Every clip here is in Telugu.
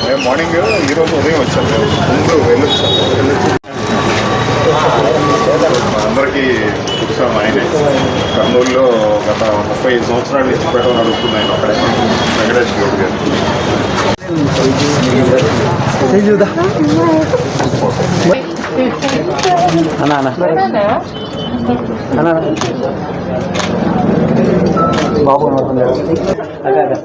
మేము మార్నింగ్ ఈరోజు ఉదయం వచ్చాం మేము. ముందు వెళ్ళొచ్చాం. వెళ్ళొచ్చి అందరికీ చూసాం ఆయన కర్నూలులో గత ముప్పై ఐదు సంవత్సరాల నుంచి పెట్టడం నడుస్తుంది ఆయన అక్కడే వెంకటేష్ గౌడ్ గారు. అన్నా. అన్నా అన్నా. బాబు అదే అదే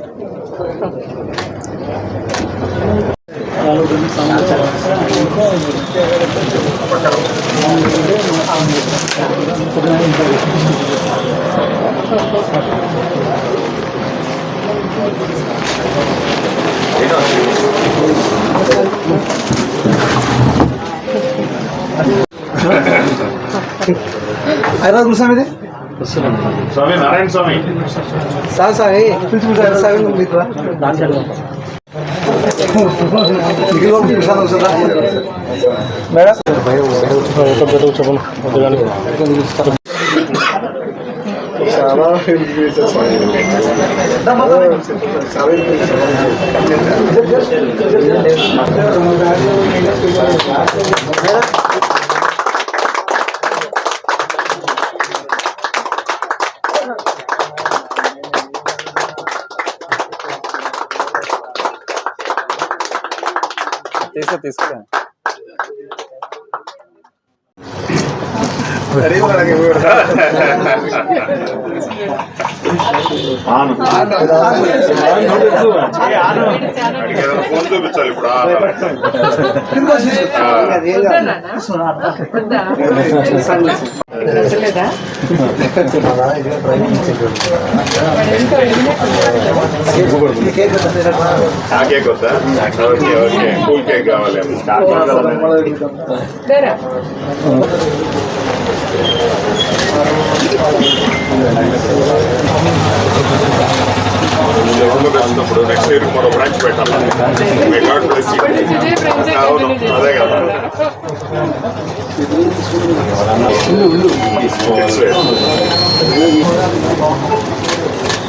హైదరాబాద్ కూర్చోం ఇది స్వామి నారాయణ స్వామి సార్ సార్ పిలిచి సార్ మీకు తీసుకో తీసుకో ఏదైనా ఫోన్ చూపించాలి ఇప్పుడు ఆ, ఆ కేక్ వద్దా ఓకే ఓకే కూల్ కేక్ కావాలేమో ముందు వచ్చినప్పుడు నెక్స్ట్ ఇయర్ మరో బ్రాంచ్ పెట్టాలి మీ గాడ్ బ్లెస్ యూ. అవును అదే కదా It's right.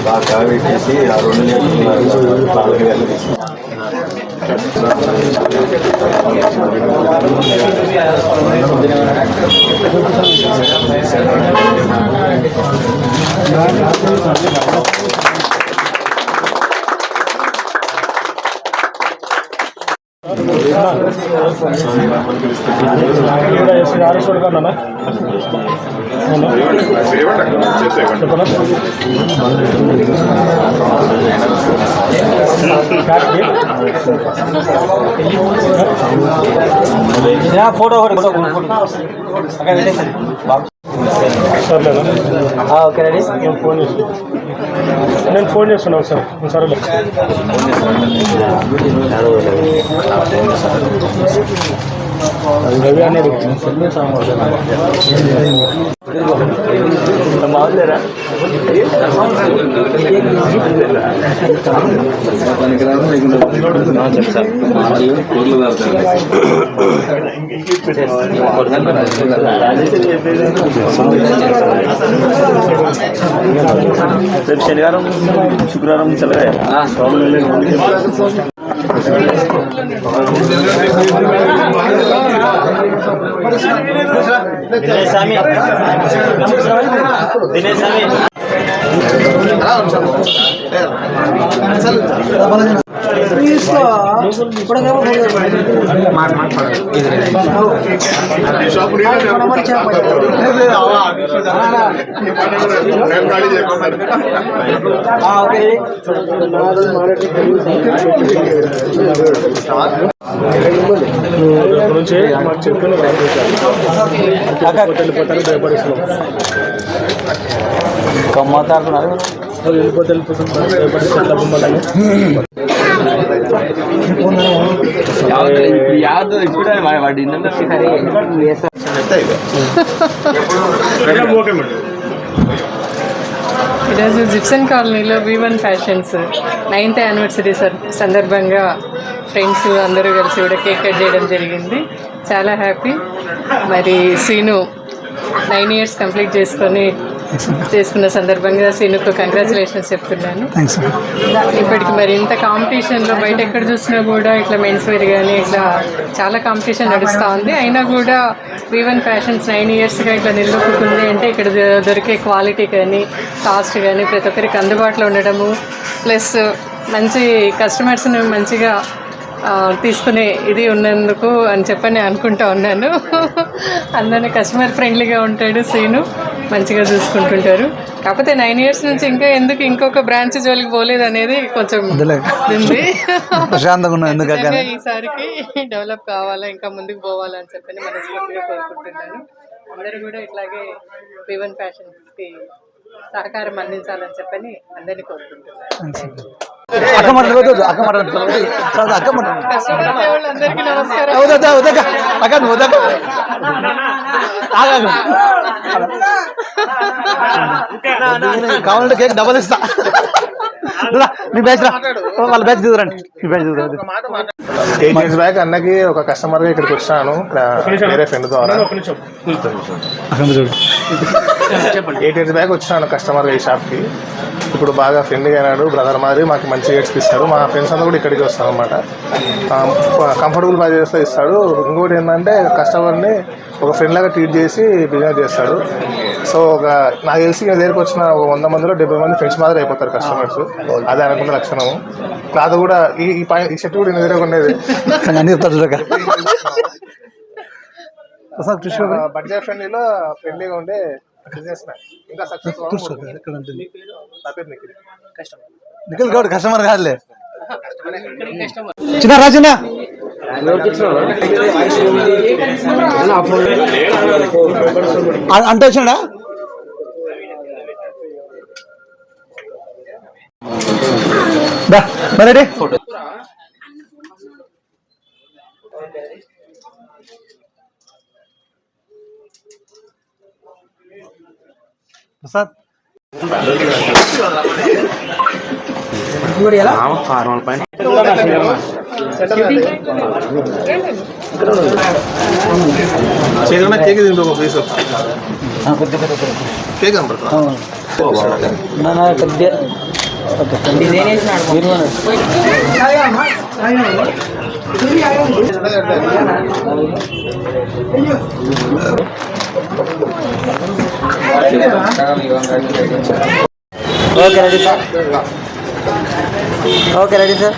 బాగా పెట్టేసి ఆ రెండు లీటర్లు నాలుగు వేలు ఫోటో ఒకటి ఫోటో పెట్టేసాను ఓకే రెడీ? నేను ఫోన్ చేసి నేను ఫోన్ చేస్తున్నాను సార్ సరేలే. రవి అన్నాడు బాగుందిరా. రేపు శనివారం శుక్రవారం దినేష్ స్వామి దినేష్ స్వామి. ఈ షాప్ నుంచి మాకు భయపడిస్తున్నాం వెళ్ళిపోతే వెళ్ళిపోతాం భయపడి చెట్ల బొమ్మలని యాదవ్ ఇప్పుడు వాడి ఈరోజు జిప్సన్ కాలనీలో V one fashions ninth anniversary sir సందర్భంగా ఫ్రెండ్స్ అందరూ కలిసి కూడా కేక్ కట్ చేయడం జరిగింది. చాలా హ్యాపీ మరి సీను నైన్ ఇయర్స్ కంప్లీట్ చేసుకొని చేసుకున్న సందర్భంగా సీనుకు కంగ్రాచులేషన్స్ చెప్తున్నాను. ఇప్పటికి మరి ఇంత కాంపిటీషన్లో బయట ఎక్కడ చూసినా కూడా ఇట్లా మెన్స్ వేర్ కానీ ఇట్లా చాలా కాంపిటీషన్ నడుస్తూ ఉంది. అయినా కూడా వీవన్ ఫ్యాషన్స్ నైన్ ఇయర్స్గా ఇట్లా నిలదొక్కుంది అంటే ఇక్కడ దొరికే క్వాలిటీ కానీ కాస్ట్ కానీ ప్రతి ఒక్కరికి అందుబాటులో ఉండడము ప్లస్ మంచి కస్టమర్స్ని మంచిగా తీసుకునే ఇది ఉన్నందుకు అని చెప్పని అనుకుంటా ఉన్నాను. అందరినీ కస్టమర్ ఫ్రెండ్లీగా ఉంటాడు సీను మంచిగా చూసుకుంటుంటారు. కాకపోతే నైన్ ఇయర్స్ నుంచి ఇంకా ఎందుకు ఇంకొక బ్రాంచ్ జోలికి పోలేదు అనేది కొంచెం. ఉంది. ప్రశాంతంగా ఈసారికి డెవలప్ కావాలా ఇంకా ముందుకు పోవాలా అని చెప్పని మనస్ఫూర్తిగా కోరుకుంటున్నాను. అందరూ కూడా ఇట్లాగే వివన్ ఫ్యాషన్స్కి సహకారం అందించాలని చెప్పని అందరినీ కోరుకుంటున్నాను. అక్క మాట్లాడదు అక్క మాట్లాడదు అక్క మాట్లాడు కష్టపడే వాళ్ళందరికీ నమస్కారం వద్దా వద్దక అక్క నువ్వు వద్దక ఆగాగు కావాలంటే కేక్ డబల్ ఇస్తా. నీ బ్యాచ్ వాళ్ళ బ్యాచ్ దిగురండి నీ బ్యాచ్ దిగురండి ఎయిట్ ఇయర్స్ బ్యాక్ అన్నకి ఒక కస్టమర్గా ఇక్కడికి వచ్చాను ఇక్కడ వేరే ఫ్రెండ్ ద్వారా. ఎయిట్ ఇయర్స్ బ్యాక్ వచ్చాను కస్టమర్గా ఈ షాప్కి. ఇప్పుడు బాగా ఫ్రెండ్ అయినాడు. బ్రదర్ మాదిరి మాకు మంచి రేట్స్ ఇస్తాడు. మా ఫ్రెండ్స్ అందరూ కూడా ఇక్కడికి వస్తాం అనమాట కంఫర్టబుల్ ప్రైజెస్ ఇస్తాడు. ఇంకోటి ఏంటంటే కస్టమర్ని ఒక ఫ్రెండ్ లాగా ట్రీట్ చేసి బిజినెస్ చేస్తాడు. సో ఒక నాకు తెలిసి నా దగ్గరికి వచ్చిన ఒక వంద మందిలో డెబ్బై మంది ఫ్రెండ్స్ మాదిరి అయిపోతారు కస్టమర్స్ అదే అనుకున్న లక్షణము. క్లాత్ కూడా ఈ ఈ పాయింట్ ఈ షర్ట్ కూడా దగ్గర ఉండేది. అన్ని బడ్జెట్ ఫ్రెండ్లీలో ఫ్రెండ్లీగా ఉండే బిజినెస్ మ్యాన్ ఇంకా సక్సెస్ నా పేరు నిఖిల్. నిఖిల్ గౌడ్ కస్టమర్ కాదులే. చిన్న రా చిన్న. అ- అంటే వచ్చినాడా? దా మరి ఫోటో ప్రసాద్ ఫార్మల్ పైన తింటూ ఒక పీస్ కేక్ కనపడుతుంది okay ready sir okay ready sir